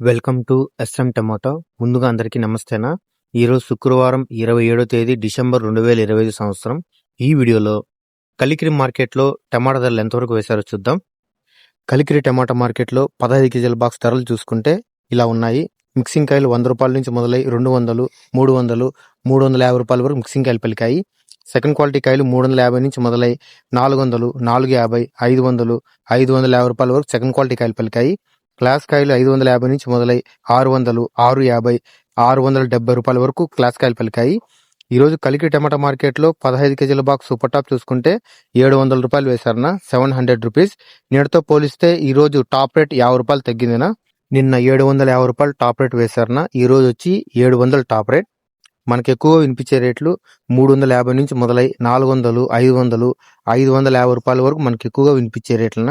Welcome to S M tomato. ముందుగా అందరికీ నమస్తేనా? ఈరోజు శుక్రవారం ఇరవై ఏడో తేదీ డిసెంబర్ రెండు వేల ఇరవై ఐదు సంవత్సరం. ఈ వీడియోలో కలికిరి మార్కెట్లో టమాటా ధరలు ఎంతవరకు వేశారో చూద్దాం. కలికిరి టమాటా మార్కెట్లో పదహైదు కేజీల బాక్స్ ధరలు చూసుకుంటే ఇలా ఉన్నాయి. మిక్సింగ్ కాయలు వంద రూపాయల నుంచి మొదలై రెండు వందలు మూడు వందలు మూడు వందల యాభై రూపాయల వరకు మిక్సింగ్ కాయలు పలికాయి. సెకండ్ క్వాలిటీ కాయలు మూడు వందల యాభై నుంచి మొదలై నాలుగు వందలు నాలుగు యాభై ఐదు వందలు ఐదు వందల యాభై రూపాయల వరకు సెకండ్ క్వాలిటీ కాయలు పలికాయి. క్లాస్ కాయలు ఐదు వందల యాభై నుంచి మొదలై ఆరు వందలు ఆరు యాభై ఆరు వందల డెబ్బై రూపాయల వరకు క్లాస్ కాయలు పలికాయి. ఈరోజు కలికి టమాటా మార్కెట్లో పదహైదు కేజీల బాక్స్ సూపర్ టాప్ చూసుకుంటే ఏడు వందల రూపాయలు వేశారన సెవెన్ హండ్రెడ్ రూపీస్. నేటితో పోలిస్తే ఈరోజు టాప్ రేట్ యాభై రూపాయలు తగ్గిందినా? నిన్న ఏడు వందల యాభై రూపాయలు టాప్ రేట్ వేశారన ఈరోజు వచ్చి ఏడు వందల టాప్ రేట్. మనకి ఎక్కువ వినిపించే రేట్లు మూడు వందల యాభై నుంచి మొదలై నాలుగు వందలు ఐదు వందలు ఐదు వందల యాభై రూపాయల వరకు మనకి ఎక్కువగా వినిపించే రేట్లన